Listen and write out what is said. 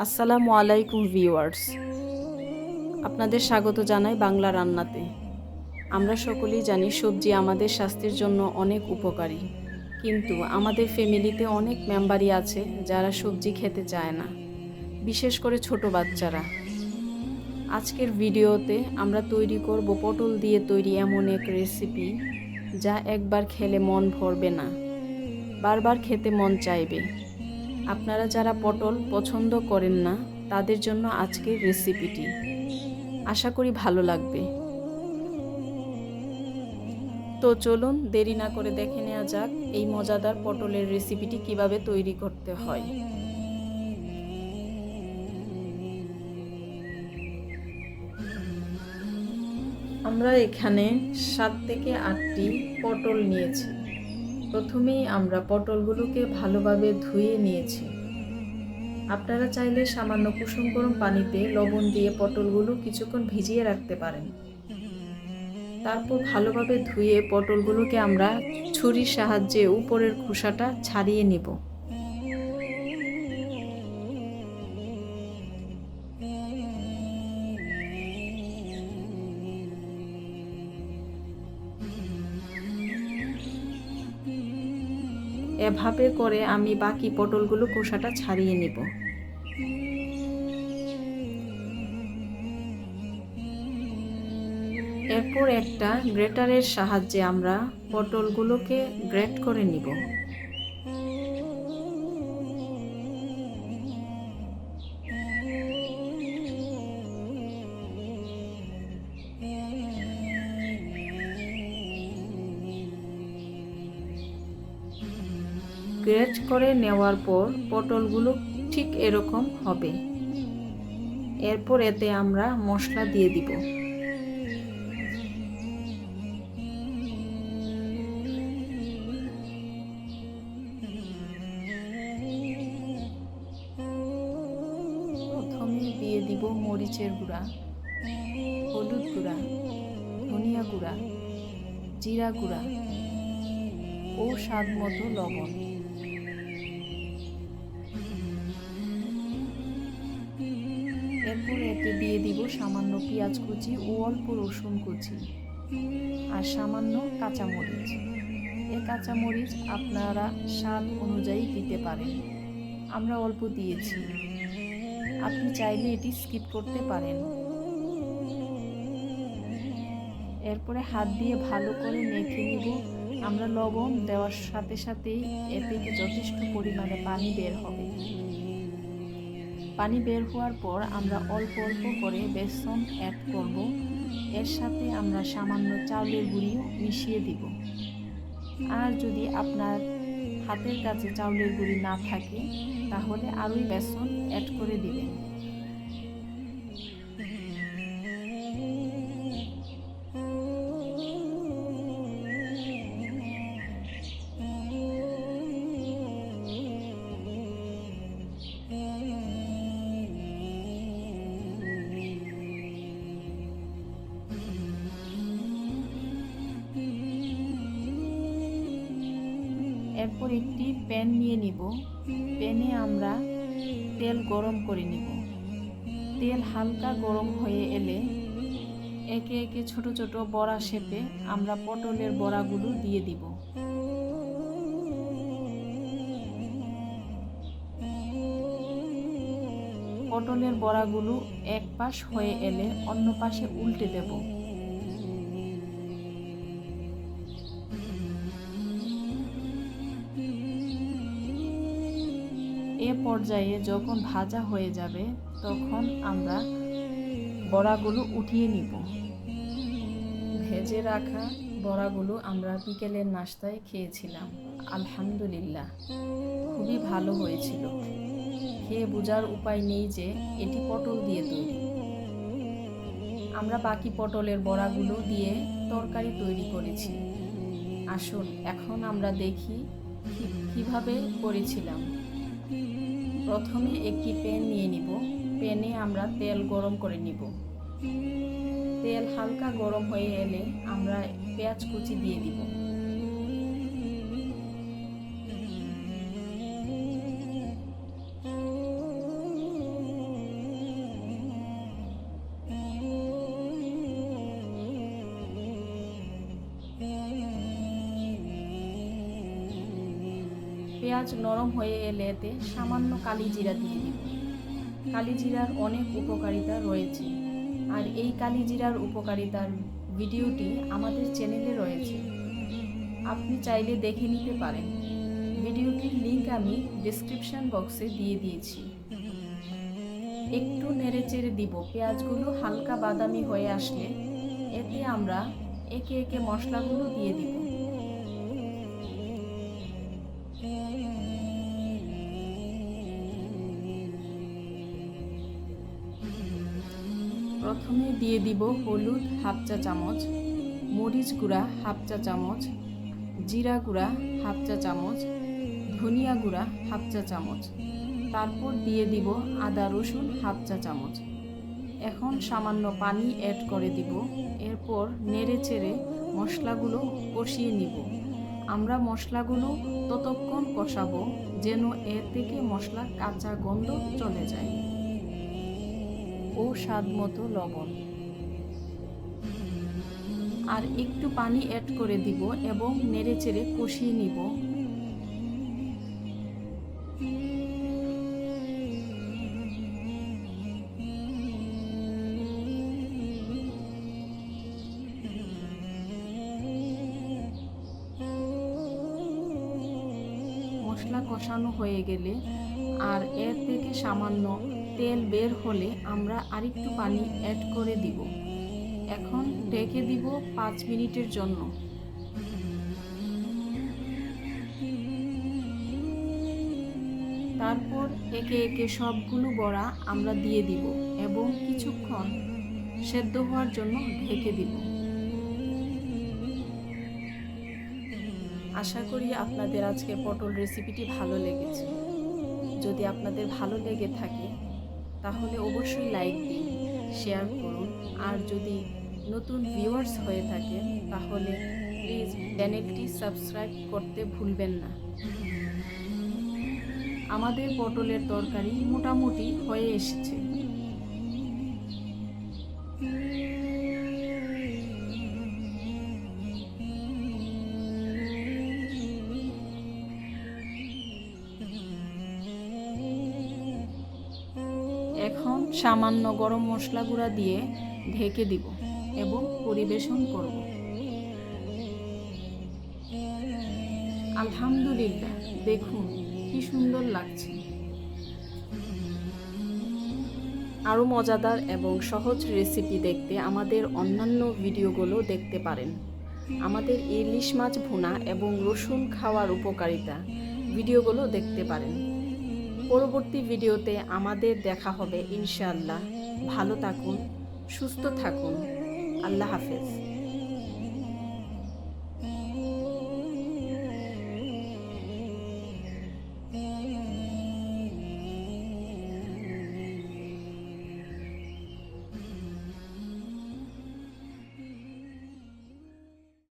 আসসালামু আলাইকুম ভিউয়ার্স। আপনাদের স্বাগত জানাই বাংলা রান্নাতে। আমরা সকলেই জানি সবজি আমাদের স্বাস্থ্যের জন্য অনেক উপকারী। কিন্তু আমাদের ফ্যামিলিতে অনেক মেম্বারই আছে যারা সবজি খেতে চায় না, বিশেষ করে ছোট বাচ্চারা। আজকের ভিডিওতে আমরা তৈরি করব পটল দিয়ে তৈরি এমন এক রেসিপি যা একবার খেলে মন ভরবে না, বারবার খেতে মন চাইবে। আপনারা যারা পটল পছন্দ করেন না, তাদের জন্য আজকের রেসিপিটি। আশা করি ভালো লাগবে। তো চলুন দেরি না করে দেখে নেওয়া যাক এই মজাদার পটলের রেসিপিটি কীভাবে তৈরি করতে হয়। আমরা এখানে সাত থেকে আটটি পটল নিয়েছি। প্রথমেই আমরা পটলগুলোকে ভালোভাবে ধুয়ে নিয়েছি। আপনারা চাইলে সামান্য কুসুম গরম পানিতে লবণ দিয়ে পটলগুলো কিছুক্ষণ ভিজিয়ে রাখতে পারেন। তারপর ভালোভাবে ধুয়ে পটলগুলোকে আমরা ছুরির সাহায্যে উপরের খোসাটা ছাড়িয়ে নিব। এভাবে করে আমি বাকি পটলগুলো কোষাটা ছাড়িয়ে নিব। এরপর একটা গ্রেটারের সাহায্যে আমরা পটলগুলোকে গ্রেট করে নিব। গ্রেট করে নেওয়ার পর পটলগুলো ঠিক এরকম হবে। এরপর এতে আমরা মশলা দিয়ে দিব। প্রথমে দিয়ে দিব মরিচের গুঁড়া, হলুদ গুঁড়া, ধনিয়া গুঁড়া, জিরা গুঁড়া ও স্বাদ মতো লবণ। এরপর এতে দিয়ে দিব সামান্য পেঁয়াজ কুচি ও অল্প রসুন কুচি আর সামান্য কাঁচামরিচ। এ কাঁচামরিচ আপনারা স্বাদ অনুযায়ী দিতে পারেন। আমরা অল্প দিয়েছি। আপনি চাইলে এটি স্কিপ করতে পারেন। এরপরে হাত দিয়ে ভালো করে মেখে নিব। আমরা লবণ দেওয়ার সাথে সাথেই এ থেকে যথেষ্ট পরিমাণে পানি বের হবে। পানি বের হওয়ার পর আমরা অল্প অল্প করে বেসন অ্যাড করব। এর সাথে আমরা সামান্য চাউলের গুঁড়িও মিশিয়ে দিব। আর যদি আপনার হাতের কাছে চাউলের গুঁড়ি না থাকে, তাহলে আরোই বেসন অ্যাড করে দিবেন। এরপর একটি প্যান নিয়ে নিব। প্যানে আমরা তেল গরম করে নিব। তেল হালকা গরম হয়ে এলে একে একে ছোট ছোট বড়া শেপে আমরা পটলের বড়াগুলো দিয়ে দিব। পটলের বড়াগুলো এক পাশ হয়ে এলে অন্য পাশে উল্টে দেবো। পর্যায়ে যখন ভাজা হয়ে যাবে, তখন আমরা বড়াগুলো উঠিয়ে নিব। ভেজে রাখা বড়াগুলো আমরা বিকেলের নাস্তায় খেয়েছিলাম। আলহামদুলিল্লাহ, খুবই ভালো হয়েছিল। খেয়ে বোঝার উপায় নেই যে এটি পটল দিয়ে তৈরি। আমরা বাকি পটলের বড়াগুলো দিয়ে তরকারি তৈরি করেছি। আসুন, এখন আমরা দেখি কীভাবে করেছিলাম। প্রথমে একটি প্যান নিয়ে নিব। প্যানে আমরা তেল গরম করে নিব। তেল হালকা গরম হয়ে এলে আমরা পেঁয়াজ কুচি দিয়ে দিব। পেঁয়াজ নরম হয়ে এলে এতে সামান্য কালি জিরা দিয়ে দিব কালি জিরার অনেক উপকারিতা রয়েছে। আর এই কালি জিরার উপকারিতার ভিডিওটি আমাদের চ্যানেলে রয়েছে। আপনি চাইলে দেখে নিতে পারেন। ভিডিওটির লিঙ্ক আমি ডেসক্রিপশন বক্সে দিয়ে দিয়েছি। একটু নেড়ে চেড়ে দিব। পেঁয়াজগুলো হালকা বাদামি হয়ে আসলে এতে আমরা একে একে মশলাগুলো দিয়ে দিব। প্রথমে দিয়ে দিব হলুদ হাফ চা চামচ, মরিচ গুঁড়া হাফ চা চামচ, জিরা গুঁড়া হাফ চা চামচ, ধনিয়া গুঁড়া হাফ চা চামচ। তারপর দিয়ে দিব আদা রসুন হাফ চা চামচ। এখন সামান্য পানি অ্যাড করে দিব। এরপর নেড়ে চেড়ে মশলাগুলো কষিয়ে নিব। আমরা মশলাগুলো ততক্ষণ কষাবো যেন এর থেকে মশলার কাঁচা গন্ধ চলে যায়। ও স্বাদ মতো লবণ। আর একটু পানি অ্যাড করে দিব এবং নেড়ে চেড়ে কষিয়ে নিব। মশলা কষানো হয়ে গেলে আর এর থেকে সামান্য তেল বের হলে আমরা আরেকটু পানি অ্যাড করে দিব। এখন ঢেকে দিব পাঁচ মিনিটের জন্য। তারপর একে একে সবগুলো বড়া আমরা দিয়ে দিব এবং কিছুক্ষণ সেদ্ধ হওয়ার জন্য ঢেকে দিব। আশা করি আপনাদের আজকের পটল রেসিপিটি ভালো লেগেছে। যদি আপনাদের ভালো লেগে থাকে তাহলে অবশ্যই লাইক দিন শেয়ার করুন। আর যদি নতুন ভিউয়ার্স হয়ে থাকে, তাহলে প্লিজ চ্যানেলটি সাবস্ক্রাইব করতে ভুলবেন না। আমাদের পটলের তরকারি মোটামুটি হয়ে এসেছে। সামান্য গরম মশলা গুঁড়া দিয়ে ঢেকে দিব এবং পরিবেশন করব। আলহামদুলিল্লাহ, দেখুন কি সুন্দর লাগছে। আরও মজাদার এবং সহজ রেসিপি দেখতে আমাদের অন্যান্য ভিডিওগুলো দেখতে পারেন। আমাদের ইলিশ মাছ ভুনা এবং রসুন খাওয়ার উপকারিতা ভিডিওগুলো দেখতে পারেন। পরবর্তী ভিডিওতে আমাদের দেখা হবে ইনশাআল্লাহ। ভালো থাকুন সুস্থ থাকুন। আল্লাহ হাফেজ।